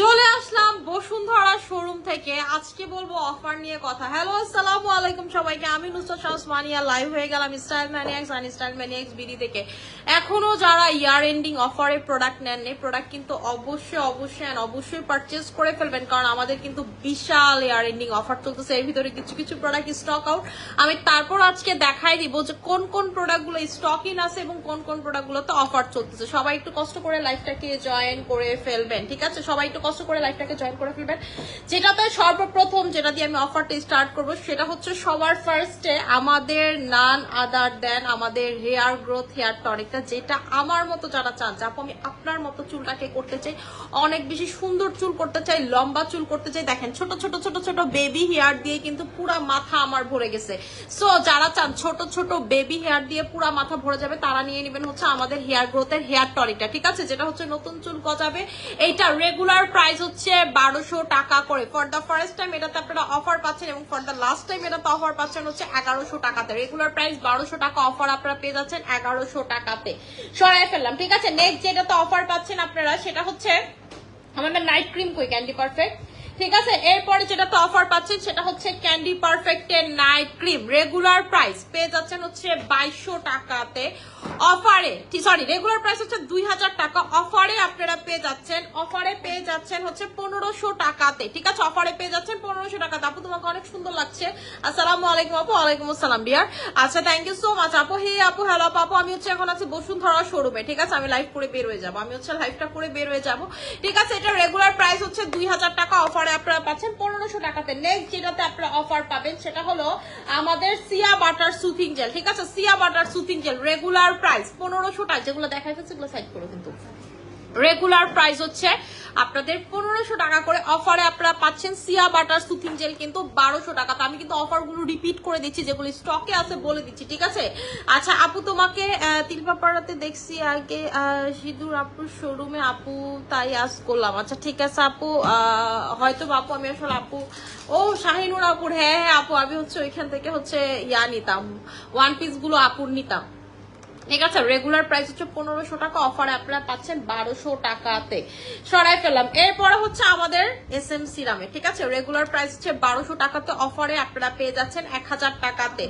চলে আসলাম বসুন্ধরা শোরুম থেকে। আজকে বলব অফার নিয়ে কথা। হ্যালো আসসালামু আলাইকুম সবাইকে। আমি নুসরাত শামস মানিয়া লাইভ হয়ে গেলাম স্টাইল ম্যানিয়াক্স আর স্টাইল ম্যানিয়াক্স বিডি থেকে। এখনও যারা ইয়ার এন্ডিং অফারে প্রোডাক্ট নেন প্রোডাক্ট কিন্তু অবশ্যই অবশ্যই and অবশ্যই পারচেজ করে ফেলবেন। কারণ আমাদের কিন্তু বিশাল ইয়ার এন্ডিং অফার চলতেছে। এর ভিতরে কিছু কিছু প্রোডাক্ট স্টক আউট আমি তারপর আজকে দেখাই দিব যে কোন কোন প্রোডাক্টগুলো স্টক ইন আছে এবং কোন কোন প্রোডাক্টগুলোতে অফার চলতেছে। সবাই একটু কষ্ট করে লাইফটাকে জয়েন করে ফেলবেন, ঠিক আছে? সবাই একটু কষ্ট করে লাইফটাকে জয়েন করে ফেলবেন। যেটাতে সর্বপ্রথম যেটা দিয়ে আমি অফারটা স্টার্ট করব, সেটা হচ্ছে সবার ফার্স্টে আমাদের নান আদার দেন আমাদের হেয়ার গ্রোথ হেয়ার টনিকটা যেটা আমার মতো যারা চান, যে আমি আপনার মতো চুলটাকে করতে চাই, অনেক বেশি সুন্দর চুল করতে চাই, লম্বা চুল করতে চাই, দেখেন ছোট ছোট ছোট ছোট বেবি হেয়ার দিয়ে কিন্তু পুরা মাথা আমার ভরে গেছে। সো যারা চান ছোট ছোট বেবি হেয়ার দিয়ে পুরা মাথা ভরে যাবে, তারা নিয়ে নেবেন হচ্ছে আমাদের হেয়ার গ্রোথের হেয়ার টনিকটা ঠিক আছে? যেটা হচ্ছে নতুন চুল গজাবে, এইটা রেগুলার প্রাইস হচ্ছে বারোশো টাকা করে। ফর দ্য ফার্স্ট টাইম এটাতে আপনারা অফার পাচ্ছেন এবং ফর দ্য লাস্ট টাইম এটাতে অফার পাচ্ছেন হচ্ছে এগারোশো টাকাতে। রেগুলার প্রাইস বারোশো টাকা অফার আপনারা পেয়ে যাচ্ছেন এগারোশো টাকাতে। সরাই ফেললাম, ঠিক আছে? নেক্সট যেটাতে অফার পাচ্ছেন আপনারা, সেটা হচ্ছে আমাদের নাইট ক্রিম কই ক্যান্ডি পারফেক্ট ঠিক আছে? এরপরে যেটা তো অফার পাচ্ছেন, সেটা হচ্ছে ক্যান্ডি পারফেক্ট এর নাইট ক্রিম রেগুলার প্রাইস পেয়ে যাচ্ছেন হচ্ছে বাইশশো টাকাতে। অফারে সরি রেগুলার প্রাইস হচ্ছে দুই হাজার টাকা। অফারে আপনারা পেয়ে যাচ্ছেন অফারে পেয়ে যাচ্ছেন হচ্ছে পনেরোশো টাকাতে। ঠিক আছে অফারে পেয়ে যাচ্ছেন পনেরোশো টাকাতে। আপু, তোমাকে অনেক সুন্দর লাগছে। আসসালামু আলাইকুম আপু, ওয়ালাইকুম আসসালাম বিয়ার আচ্ছা থ্যাংক ইউ সো মাচ আপু। হে আপু হ্যালো আপু আমি হচ্ছে এখন আছি বসুন্ধরা শোরুমে ঠিক আছে, আমি লাইভ করে বের হয়ে যাব। আমি হচ্ছে লাইভটা করে বের হয়ে যাব। ঠিক আছে, এটা রেগুলার প্রাইস হচ্ছে দুই হাজার টাকা। অফারে আপনারা পাচ্ছেন পনেরোশো টাকাতে। নেক্সট যেটাতে আপনারা অফার পাবেন সেটা হলো আমাদের সিয়া বাটার সুথিং জেল ঠিক আছে shea butter soothing gel regular price পনেরোশো টাকা, যেগুলো দেখাই ফেলছে, সেগুলো সাইড করো কিন্তু। রেগুলার প্রাইস হচ্ছে আপনাদের পনেরোশো টাকা করে অফারে আপনারা পাচ্ছেন সিয়া বাটার সুথিং জেল কিন্তু বারোশো টাকা। তো আমি কিন্তু অফারগুলো রিপিট করে দিচ্ছি, যেগুলো স্টকে আছে বলে দিচ্ছি, ঠিক আছে? আচ্ছা আপু তোমাকে তিলপাপাড়াতে দেখছি আগে সিঁদুর আপুর শোরুমে আপু তাই আজ করলাম। আচ্ছা ঠিক আছে আপু হয়তো আপু, আমি আসলে আপু, ও শাহিনুর আপুর হ্যাঁ হ্যাঁ আপু, আমি হচ্ছে ওইখান থেকে হচ্ছে ইয়া নিতাম ওয়ান পিসগুলো আপুর নিতাম। ঠিক আছে রেগুলার প্রাইস হচ্ছে পনেরোশো টাকা অফারে আপনারা পাচ্ছেন বারোশো টাকাতে। সরাই ফেললাম। এরপরে হচ্ছে আমাদের এস এম সিরামে ঠিক আছে? রেগুলার প্রাইস হচ্ছে বারোশো টাকাতে অফারে আপনারা পেয়ে যাচ্ছেন এক হাজার টাকাতে।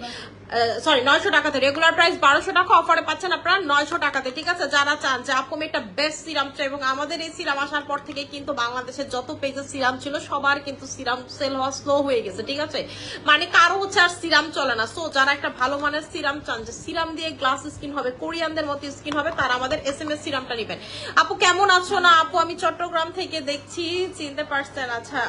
সরি নয়শো টাকাতে। রেগুলার প্রাইস বারোশো টাকা অফারে পাচ্ছেন আপনারা নয়শো টাকাতে, ঠিক আছে? যারা চান যে আপু একটা বেস্ট সিরাম চাই এবং আমাদের এই সিরাম আসার পর থেকে কিন্তু বাংলাদেশের যত পেজের সিরাম ছিল, সবার কিন্তু সিরাম সেল হওয়া স্লো হয়ে গেছে, ঠিক আছে? মানে কারও হচ্ছে আর সিরাম চলে না। সো যারা একটা ভালো মানের সিরাম চান, যে সিরাম দিয়ে গ্লাস স্কিন হবে, কোরিয়ানদের মতো স্কিন হবে, তারা আমাদের এস এম এস সিরামটা নেবেন। আপু, কেমন আছো না? আপু, আমি চট্টগ্রাম থেকে দেখছি, চিনতে পারছেন আচ্ছা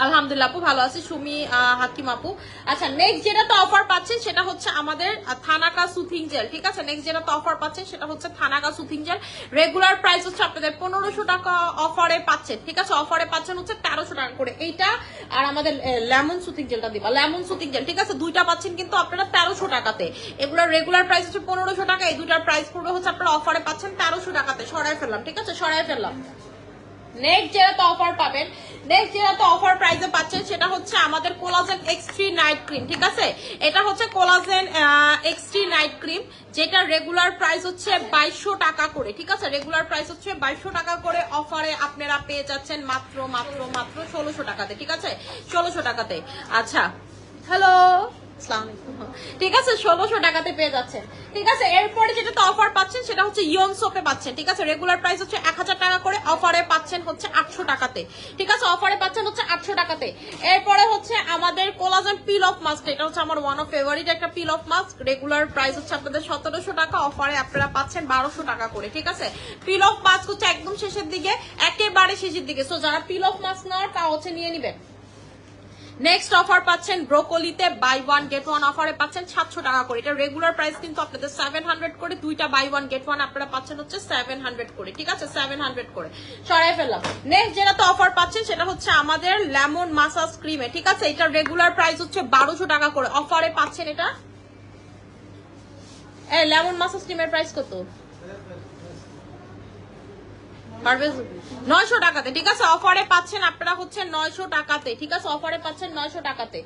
আলহামদুলিল্লাহ আপু, ভালো আছি। সুমি হাকিম আপু। আচ্ছা নেক্সট যেটা তো অফার পাচ্ছেন সেটা হচ্ছে আমাদের থানাকা সুথিং জেল, ঠিক আছে? নেক্সট যেটা তো অফার পাচ্ছেন সেটা হচ্ছে thanaka soothing gel. Regular price হচ্ছে আপনাদের পনেরোশো টাকা অফারে পাচ্ছেন, ঠিক আছে? অফারে পাচ্ছেন হচ্ছে তেরোশো টাকা করে। এইটা আর আমাদের লেমন সুথিং জেলটা দিবা। লেমন সুথিং জেল, ঠিক আছে? দুইটা পাচ্ছেন কিন্তু আপনারা তেরোশো টাকাতে। এগুলোর রেগুলার প্রাইস হচ্ছে পনেরোশো টাকা, এই দুইটার প্রাইস পড়বে হচ্ছে আপনারা অফারে পাচ্ছেন তেরোশো টাকাতে। সরাই ফেললাম, ঠিক আছে? সরাই ফেললাম। নেক্সট যেটা অফার পাবেন নেক্সট যেটা অফার প্রাইসে পাচ্ছেন সেটা হচ্ছে আমাদের কোলাজেন এক্সট্রি নাইট ক্রিম ঠিক আছে? এটা হচ্ছে কোলাজেন এক্সট্রি নাইট ক্রিম যেটা রেগুলার প্রাইস হচ্ছে বাইশশো টাকা করে, ঠিক আছে? রেগুলার প্রাইস হচ্ছে বাইশশো টাকা করে অফারে আপনারা পেয়ে যাচ্ছেন মাত্র মাত্র মাত্র ষোলোশো টাকাতে, ঠিক আছে? ষোলোশো টাকাতে। আচ্ছা হ্যালো। ঠিক আছে, ষোলোশো টাকাতে পেয়ে যাচ্ছেন। ঠিক আছে, এরপরে যেটা তো অফার পাচ্ছেন সেটা হচ্ছে পাচ্ছেন। ঠিক আছে রেগুলার প্রাইস হচ্ছে এক হাজার টাকা করে অফারে পাচ্ছেন হচ্ছে আটশো টাকাতে। ঠিক আছে অফারে পাচ্ছেন হচ্ছে আটশো টাকাতে। এরপরে হচ্ছে আমাদের কোলাজেন পিল অফ মাস্ক এটা হচ্ছে আমার ওয়ান অফ ফেভারিট একটা peel off mask regular price হচ্ছে আপনাদের সতেরোশো টাকা অফারে আপনারা পাচ্ছেন বারোশো টাকা করে। ঠিক আছে পিল অফ মাস্ক হচ্ছে একদম শেষের দিকে, একেবারে শেষের দিকে। সো যারা পিল অফ মাস্ক নেওয়ার তা হচ্ছে নিয়ে নিবেন। নেক্সট অফার পাচ্ছেন ব্রোকলিতে বাই ওয়ান গেট ওয়ান অফারে পাচ্ছেন সাতশো টাকা করে। এটা রেগুলার প্রাইস কিন্তু আপনাদের সেভেন হান্ড্রেড করে দুইটা বাই ওয়ান গেট ওয়ান আপনারা পাচ্ছেন হচ্ছে সেভেন হান্ড্রেড করে, ঠিক আছে? সেভেন হান্ড্রেড করে। সরাই ফেললাম। নেক্সট যেটা তো অফার পাচ্ছেন সেটা হচ্ছে আমাদের লেমন মাসাজ ক্রিমে ঠিক আছে? এটা রেগুলার প্রাইস হচ্ছে বারোশো টাকা করে। অফারে পাচ্ছেন এটা? লেমন মাসাজ ক্রিমের প্রাইস কত? নয়শো টাকাতে, ঠিক আছে? অফারে পাচ্ছেন আপনারা হচ্ছে নয়শো টাকাতে, ঠিক আছে? অফারে পাচ্ছেন নয়শো টাকাতে।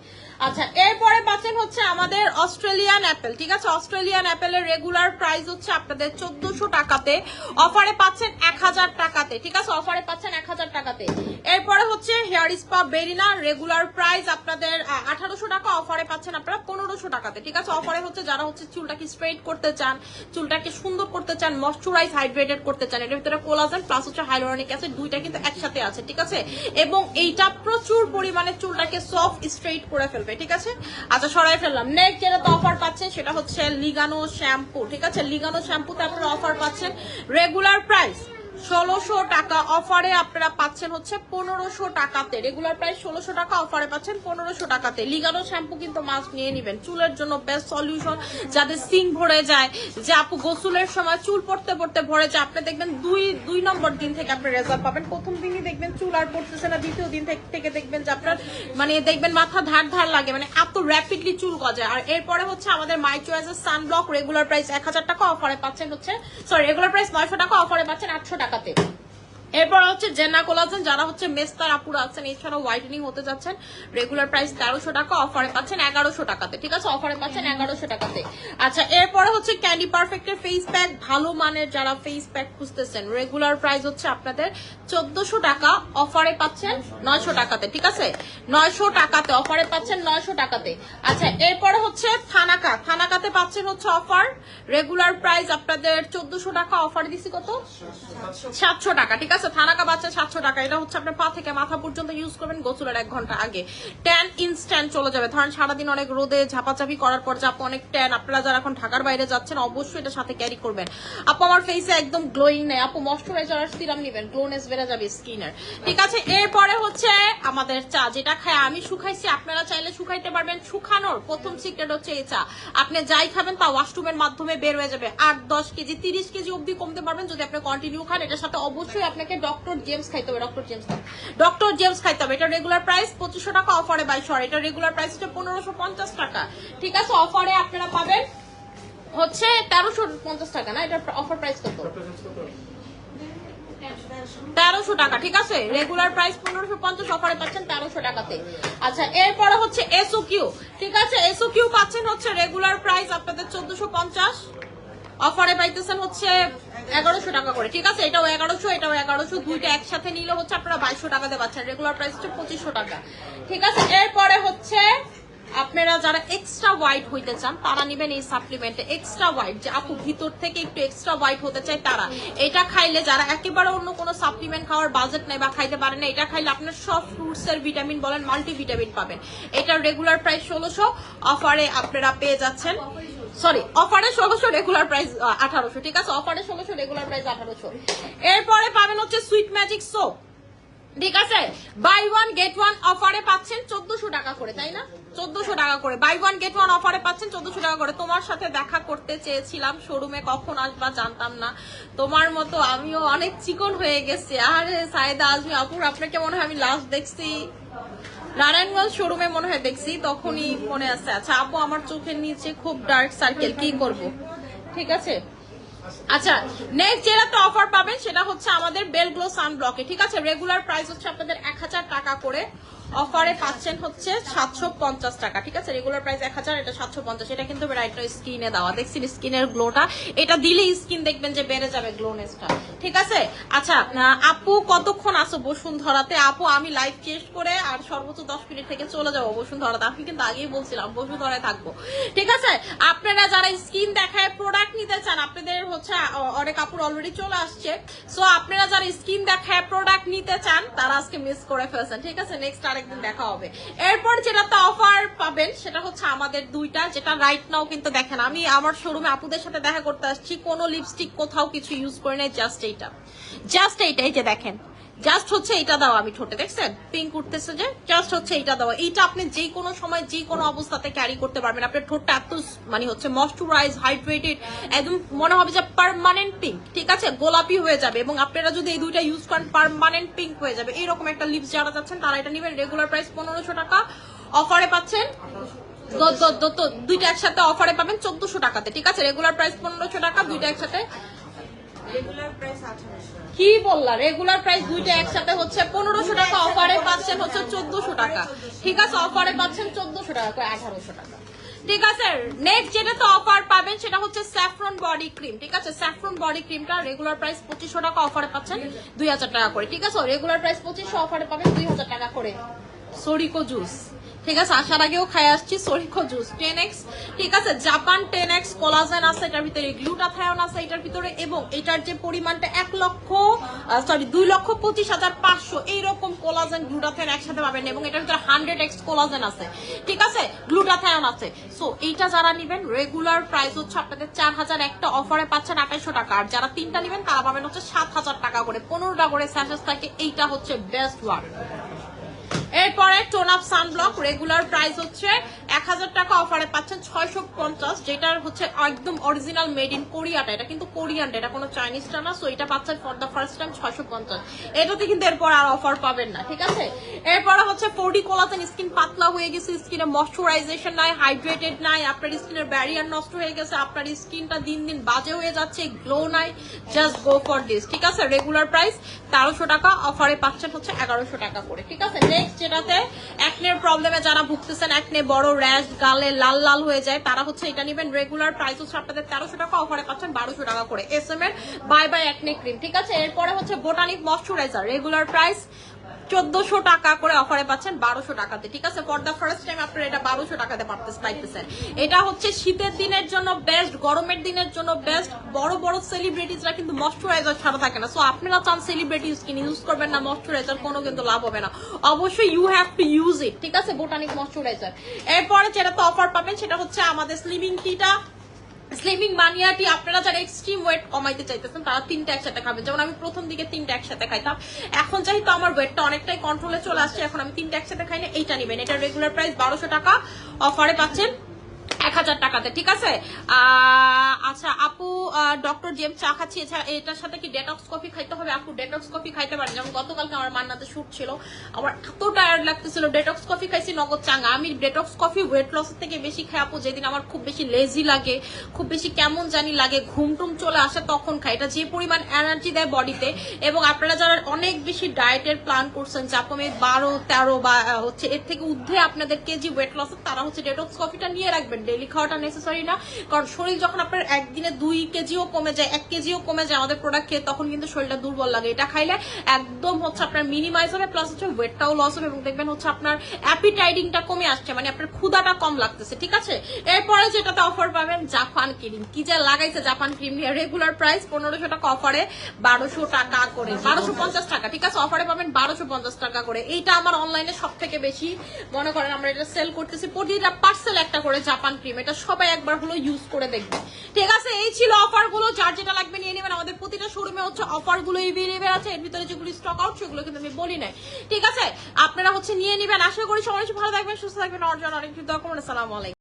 আচ্ছা এরপরে পাচ্ছেন হচ্ছে আমাদের অস্ট্রেলিয়ান অ্যাপেল, ঠিক আছে? অস্ট্রেলিয়ান অ্যাপেলের রেগুলার প্রাইস হচ্ছে আপনাদের চোদ্দশো টাকাতে। অফারে পাচ্ছেন এক হাজার টাকাতে, ঠিক আছে? অফারে পাচ্ছেন এক হাজার টাকাতে। এরপরে হচ্ছে hair spa Berina regular price আপনাদের আঠারোশো টাকা, অফারে পাচ্ছেন আপনারা পনেরোশো টাকাতে, ঠিক আছে? অফারে হচ্ছে যারা হচ্ছে চুলটাকে স্ট্রেট করতে চান, চুলটাকে সুন্দর করতে চান ময়শ্চারাইজ হাইড্রেটেড করতে চান, এটার ভিতরে কোলাজেন প্লাস হচ্ছে হাইলোরনিক অ্যাসিড দুইটা কিন্তু একসাথে আছে, ঠিক আছে? এবং এইটা প্রচুর পরিমাণে চুলটাকে সফট স্ট্রেট করে ফেলবে, ঠিক আছে? আচ্ছা সরাই ফেললাম। নেক্সট যেটা তো অফার পাচ্ছেন, সেটা হচ্ছে লিগানো শ্যাম্পু ঠিক আছে? লিগানো শ্যাম্পুতে আপনারা অফার পাচ্ছেন রেগুলার প্রাইস ষোলোশো টাকা অফারে আপনারা পাচ্ছেন হচ্ছে পনেরোশো টাকাতে। রেগুলার প্রাইস ষোলোশো টাকা, অফারে পাচ্ছেন পনেরোশো টাকাতে। লিগানো শ্যাম্পু কিন্তু মাস্ক নিয়ে নেবেন। চুলের জন্য বেস্ট সলিউশন যাদের সিং ভরে যায়, যে আপু গোসলের সময় চুল পড়তে পড়তে ভরে যায়, আপনি দেখবেন দুই দুই নম্বর দিন থেকে আপনি রেজাল্ট পাবেন। প্রথম দিনই দেখবেন চুল আর পড়তেছে না, দ্বিতীয় দিন থেকে- দেখবেন যে আপনার মানে দেখবেন মাথা ধার ধার লাগে মানে এত র্যাপিডলি চুল গজায়। আর এরপরে হচ্ছে আমাদের মাই চয়েসের সানব্লক রেগুলার প্রাইস এক হাজার টাকা অফারে পাচ্ছেন হচ্ছে সরি রেগুলার প্রাইস নয়শো টাকা অফারে পাচ্ছেন আটশো টাকাতে এরপর হচ্ছে জেনা কোলাজেন, যারা হচ্ছে মেস্তার আপুরা আছেন এছাড়া হোয়াইটেনিং হতে যাচ্ছেন। রেগুলার প্রাইস তেরোশো টাকা অফারে পাচ্ছেন এগারোশো টাকাতে, ঠিক আছে? অফারে পাচ্ছেন এগারোশো টাকাতে। আচ্ছা এরপরে হচ্ছে ক্যান্ডি পারফেক্টের ফেস প্যাক ভালো মানের যারা ফেস প্যাক খুঁজতেছেন রেগুলার প্রাইস হচ্ছে আপনাদের চোদ্দশো টাকা অফারে পাচ্ছেন নয়শো টাকাতে, ঠিক আছে? নয়শো টাকাতে অফারে পাচ্ছেন নয়শো টাকাতে। আচ্ছা এরপরে হচ্ছে থানাকা থানাকাতে পাচ্ছেন হচ্ছে অফার রেগুলার প্রাইস আপনাদের চোদ্দশো টাকা অফার দিছি কত? সাতশো টাকা, ঠিক আছে থানাকা বাচ্চা সাতশো টাকা। এটা হচ্ছে আপনার পা থেকে মাথা পর্যন্ত ইউজ করবেন গোসলের এক ঘণ্টা আগে। ট্যান ইনস্ট্যান্ট চলে যাবে। ধরেন সারাদিন অনেক রোদে ঝাপাচাপি করার পর যে আপু অনেক ট্যান আপনারা যারা এখন ঢাকার বাইরে যাচ্ছেন অবশ্যই এটা সাথে ক্যারি করবেন। আপু, আমার ফেসে একদম গ্লোয়িং নেই। আপু ময়শ্চারাইজার আর সিরাম নেবেন। গ্লোনেস বেড়ে যাবে স্কিনের ঠিক আছে? এরপরে হচ্ছে আমাদের চা। যেটা খায়, আমি শুকাইছি। আপনারা চাইলে শুকাইতে পারবেন। শুকানোর প্রথম সিক্রেট হচ্ছে এই চা। আপনি যাই খাবেন তা ওয়াশরুমের মাধ্যমে বের হয়ে যাবে। আট, দশ কেজি, তিরিশ কেজি অব্দি কমতে পারবেন যদি আপনি কন্টিনিউ খান। এটার সাথে অবশ্যই আপনাকে ডক্টর জেমস খাইতে হবে ডক্টর জেমস ডক্টর জেমস খাইতে হবে এটা রেগুলার প্রাইস পঁচিশশো টাকা অফারে বাইশশো এটা রেগুলার প্রাইস হচ্ছে পনেরোশো পঞ্চাশ টাকা। ঠিক আছে অফারে আপনারা পাবেন হচ্ছে তেরোশো পঞ্চাশ টাকা না এটা অফার প্রাইস কত? তেরোশো টাকা ঠিক আছে? রেগুলার প্রাইস পনেরোশো পঞ্চাশ অফারে পাচ্ছেন তেরোশো টাকাতে। আচ্ছা এরপরে হচ্ছে এসও কিউ ঠিক আছে? এসও কিউ পাচ্ছেন হচ্ছে রেগুলার প্রাইস আপনাদের চোদ্দশো পঞ্চাশ। অফারে পাইতেছেন হচ্ছে এগারোশো টাকা করে। ঠিক আছে? এটাও এগারোশো এটাও এগারোশো। দুইটা একসাথে নিলে হচ্ছে আপনারা বাইশশো টাকাতে পাচ্ছেন রেগুলার প্রাইস হচ্ছে পঁচিশশো টাকা। ঠিক আছে? এরপরে হচ্ছে আপনারা যারা এক্সট্রা হোয়াইট হইতে চান, তারা নেবেন এই সাপ্লিমেন্টে এক্সট্রা হোয়াইট যে আপু ভিতর থেকে একটু এক্সট্রা হোয়াইট হতে চায় তারা। এটা খাইলে যারা একেবারে অন্য কোনো সাপ্লিমেন্ট খাওয়ার বাজেট নেই বা খাইতে পারেন না, এটা খাইলে আপনার সব ফ্রুটস এর ভিটামিন বলেন মাল্টিভিটামিন পাবেন। এটার রেগুলার প্রাইস ষোলোশো। অফারে আপনারা পেয়ে যাচ্ছেন। সরি অফারে ষোলোশো রেগুলার প্রাইস আঠারোশো, ঠিক আছে? অফারে ষোলোশো রেগুলার প্রাইস আঠারোশো। এরপরে পাবেন হচ্ছে সুইট ম্যাজিক সোপ ঠিক আছে? বাই ওয়ান গেট ওয়ান অফারে পাচ্ছেন চোদ্দশো টাকা করে, তাই না? চোদ্দশো টাকা করে। বাই ওয়ান গেট ওয়ান অফারে পাচ্ছেন চোদ্দশো টাকা করে। তোমার সাথে দেখা করতে চেয়েছিলাম, শোরুমে কখন আসবা জানতাম না। তোমার মতো আমিও অনেক চিকন হয়ে গেছি। আরে সাইদা আজমি, আপুর, আপনাকে মনে হয় আমি লাস্ট দেখছি। নারায়ণগঞ্জ শোরুমে মনে হয় দেখছি, তখনই মনে আছে আচ্ছা আপু, আমার চোখের নিচে খুব ডার্ক সার্কেল কি করব? ঠিক আছে? আচ্ছা নেক্সট যেটা তো অফার পাবেন, সেটা হচ্ছে আমাদের বেলগ্লো সানব্লকে ঠিক আছে? রেগুলার প্রাইস হচ্ছে আপনাদের এক হাজার টাকা করে। অফারে পাচ্ছেন হচ্ছে সাতশো পঞ্চাশ টাকা, ঠিক আছে? রেগুলার প্রাইস এক হাজার, এটা সাতশো পঞ্চাশ, এটা কিন্তু রাইট স্কিনে দেওয়া। দেখছি স্কিনের গ্লোটা এটা দিলে স্কিন দেখবেন যে বেড়ে যাবে গ্লোনেসটা ঠিক আছে? আচ্ছা আপু কতক্ষণ আসো বসুন্ধরাতে? আপু, আমি লাইভ শেষ করে আর সর্বোচ্চ দশ মিনিট থেকে চলে যাব বসুন্ধরাতে। আমি কিন্তু আগেই বলছিলাম, বসুন্ধরায় থাকব। ঠিক আছে? আপনারা যারা স্কিন দেখায় প্রোডাক্ট নিতে চান, আপনাদের হচ্ছে অনেক কাপড় অলরেডি চলে আসছে। সো আপনারা যারা স্কিন দেখায় প্রোডাক্ট নিতে চান, তারা আজকে মিস করে ফেলছেন। ঠিক আছে? নেক্সট আরেকদিন দেখা হবে। এরপর যেটা তো অফার পাবেন, সেটা হচ্ছে আমাদের দুইটা, যেটা রাইট নাও কিন্তু দেখেন। আমি আমার শোরুমে আপুদের সাথে দেখা করতে আসছি, কোনো লিপস্টিক কোথাও কিছু ইউজ করে নেই জাস্ট এইটা। জাস্ট এইটা, এই যে দেখেন। জাস্ট হচ্ছে এটা দেওয়া আমি ঠোঁটে, দেখছেন? পিঙ্ক উঠতেছে যে জাস্ট হচ্ছে এটা দেওয়া এইটা আপনি যে কোনো সময়, যে কোনো অবস্থাতে ক্যারি করতে পারবেন। আপনার ঠোঁটটা এত মানে হচ্ছে ময়শ্চারাইজ হাইড্রেটেড একদম মনে হবে যে পার্মানেন্ট পিঙ্ক ঠিক আছে? গোলাপি হয়ে যাবে এবং আপনারা যদি এই দুইটা ইউজ করেন পার্মানেন্ট পিঙ্ক হয়ে যাবে। এরকম একটা লিপস যারা যাচ্ছেন তারা এটা নেবেন। রেগুলার প্রাইস পনেরোশো টাকা। অফারে পাচ্ছেন দুইটা একসাথে অফারে পাবেন চোদ্দশো টাকাতে, ঠিক আছে? রেগুলার প্রাইস পনেরোশো টাকা, দুইটা একসাথে। রেগুলার প্রাইস আঠারোশো। কি বললা? রেগুলার প্রাইস দুইটা একসাথে হচ্ছে পনেরোশো টাকা অফারে পাচ্ছেন হচ্ছে চোদ্দশো টাকা। ঠিক আছে অফারে পাচ্ছেন চোদ্দশো টাকা করে এগারোশো টাকা। ঠিক আছে নেক্সট যেটা তো অফার পাবেন সেটা হচ্ছে স্যাফরন বডি ক্রিম ঠিক আছে স্যাফরন বডি ক্রিমটা রেগুলার প্রাইস পঁচিশশো টাকা অফারে পাচ্ছেন দুই হাজার টাকা করে। ঠিক আছে রেগুলার প্রাইস পঁচিশশো অফারে পাবেন দুই হাজার টাকা করে। সরিকো জুস ঠিক আছে, আসার আগেও খাই আসছি সরিকো জুস টেন এক্স ঠিক আছে জাপান টেন এক্স কোলাজেন আছে, এটার ভিতরে গ্লুটাথায়ন আছে, এটার ভিতরে, এবং এটার যে পরিমাণটা এক লক্ষ সরি দুই লক্ষ পঁচিশ হাজার পাঁচশো, এইরকম কোলাজেন গ্লুটাথায়ন একসাথে পাবেন, এবং এটার ভিতরে হান্ড্রেড এক্স কোলাজেন আছে, ঠিক আছে গ্লুটাথায়ন আছে। সো এইটা যারা নিবেন রেগুলার প্রাইস হচ্ছে আপনাদের চার হাজার, একটা অফারে পাচ্ছেন আঠাইশো টাকা, আর যারা তিনটা নিবেন, তারা পাবেন হচ্ছে সাত হাজার টাকা করে, পনেরোটা করে স্যাসেস থাকে, এইটা হচ্ছে বেস্ট ওয়ান এরপরে tone up sunblock, regular price হচ্ছে এক হাজার টাকা, অফারে পাচ্ছেন ছয়শো পঞ্চাশ, যেটার হচ্ছে একদম অরিজিনাল মেড ইন কোরিয়াটা। এটা কিন্তু কোরিয়ানটা এটা কোনো চাইনিজটা না সো এটা পাচ্ছেন ফর দ্য ফার্স্ট টাইম ছয়শো পঞ্চাশ। এটাতে কিন্তু এরপর আর অফার পাবেন না, ঠিক আছে? এরপরে হচ্ছে ফোরডি কোলাজেন স্কিন পাতলা হয়ে গেছে, স্কিনে ময়শ্চারাইজেশন নাই, হাইড্রেটেড নাই, আপনার স্কিনের ব্যারিয়ার নষ্ট হয়ে গেছে, আপনার স্কিনটা দিন দিন বাজে হয়ে যাচ্ছে গ্লো নাই জাস্ট গো ফর দিস ঠিক আছে? রেগুলার প্রাইস তেরোশো টাকা, অফারে পাচ্ছেন হচ্ছে এগারোশো টাকা করে, ঠিক আছে? নেক্সট যেটাতে একনের প্রবলেমে যারা ভুগতেছেন, একনে বড় র্যাশ, গালে লাল লাল হয়ে যায়, তারা হচ্ছে এটা নেবেন রেগুলার প্রাইস হচ্ছে আপনাদের তেরোশো টাকা অফারে পাচ্ছেন বারোশো টাকা করে। এস এম এর বাই বাই একনে ক্রিম ঠিক আছে? এরপরে হচ্ছে বোটানিক মশ্চুরাইজার রেগুলার প্রাইস চোদ্দশো টাকা করে অফারে পাচ্ছেন বারোশো টাকাতে। ঠিক আছে? ফর দ্য ফার্স্ট টাইম আপনারা এটা বারোশো টাকাতে পাইতেছেন। এটা হচ্ছে শীতের দিনের জন্য বেস্ট গরমের দিনের জন্য বেস্ট বড় বড় সেলিব্রিটিজরা কিন্তু ময়শ্চারাইজার ছাড়া থাকে না। সো আপনারা চান সেলিব্রিটি স্কিন ইউজ করবেন না ময়শ্চারাইজার কোনো কিন্তু লাভ হবে না। অবশ্যই you have to use it ঠিক আছে? বোটানিক ময়শ্চারাইজার এরপরে যেটা তো অফার পাবেন সেটা হচ্ছে আমাদের স্লিমিং টিটা স্লিমিং মানিয়াটি আপনারা যারা এক্সট্রিম ওয়েট কমাইতে চাইতেছেন, তারা তিনটা একসাথে খাবেন যেমন আমি প্রথম দিকে তিনটা একসাথে খাইতাম। এখন যেহেতু আমার ওয়েটটা অনেকটাই কন্ট্রোলে চলে আসছে, এখন আমি তিনটা একসাথে খাই না, এইটা নেবেন। এটা রেগুলার প্রাইস বারোশো টাকা। অফারে পাচ্ছেন এক হাজার টাকাতে, ঠিক আছে? আচ্ছা আপু ডক্টর জেম চা খাচ্ছি। এছাড়া এটার সাথে কি ডেটক্স কফি খাইতে হবে? আপু ডেটক্স কফি খাইতে পারেন। যেমন গতকালকে আমার মান্নাতে শুট ছিল। আমার এত টায়ার্ড লাগতেছিল। ডেটক্স কফি খাইছি, নগদ চাঙ্গা। আমি ডেটক্স কফি ওয়েট লস থেকে বেশি খাই, আপু, যেদিন আমার খুব বেশি লেজি লাগে, খুব বেশি কেমন জানি লাগে ঘুম টুম চলে আসে তখন খাই। এটা যে পরিমাণ এনার্জি দেয় বডিতে এবং আপনারা যারা অনেক বেশি ডায়েটের প্ল্যান করছেন চাপমে বারো, তেরো বা হচ্ছে এর থেকে ঊর্ধ্বে আপনাদের কেজি ওয়েট লস তারা হচ্ছে ডেটক্স কফিটা নিয়ে রাখবেন ডেলি খাওয়াটা নেসেসারি না। কারণ শরীর যখন আপনার একদিনে দুই কেজিও কমে যায়, এক কেজিও কমে যায় আমাদের প্রোডাক্ট খেয়ে, তখন কিন্তু শরীরটা দুর্বল লাগে। এটা খাইলে একদম হচ্ছে আপনার মিনিমাইজ হবে প্লাস হচ্ছে ওয়েটটাও লস হবে এবং দেখবেন হচ্ছে আপনার অ্যাপিটাইডিংটা কমে আসছে মানে আপনার ক্ষুদাটা কম লাগতেছে, ঠিক আছে? এরপরে যেটাতে অফার পাবেন জাপান ক্রিম কি যে লাগাইছে জাপান ক্রিম নিয়ে রেগুলার প্রাইস পনেরোশো টাকা অফারে বারোশো টাকা করে, বারোশো পঞ্চাশ টাকা, ঠিক আছে? অফারে পাবেন বারোশো পঞ্চাশ টাকা করে। এইটা আমার অনলাইনে সব থেকে বেশি মনে করেন আমরা এটা সেল করতেছি। প্রতিটা পার্সেল একটা করে জাপান ক্রিম এটা সবাই একবার হলো ইউজ করে দেখবে। ঠিক আছে, এই ছিল অফারগুলো যার যেটা লাগবে নিয়ে নেবেন। আমাদের প্রতিটা শোরুমে হচ্ছে অফারগুলো এভেলেবেল আছে। এর ভিতরে যেগুলো স্টক আউট সেগুলো কিন্তু আমি বলি নাই। ঠিক আছে, আপনারা হচ্ছে নিয়ে নেবেন। আশা করি সবাই ভালো থাকবেন, সুস্থ থাকবেন। অর্জন, অনেক দোয়া করবেন আসসালামু আলাইকুম।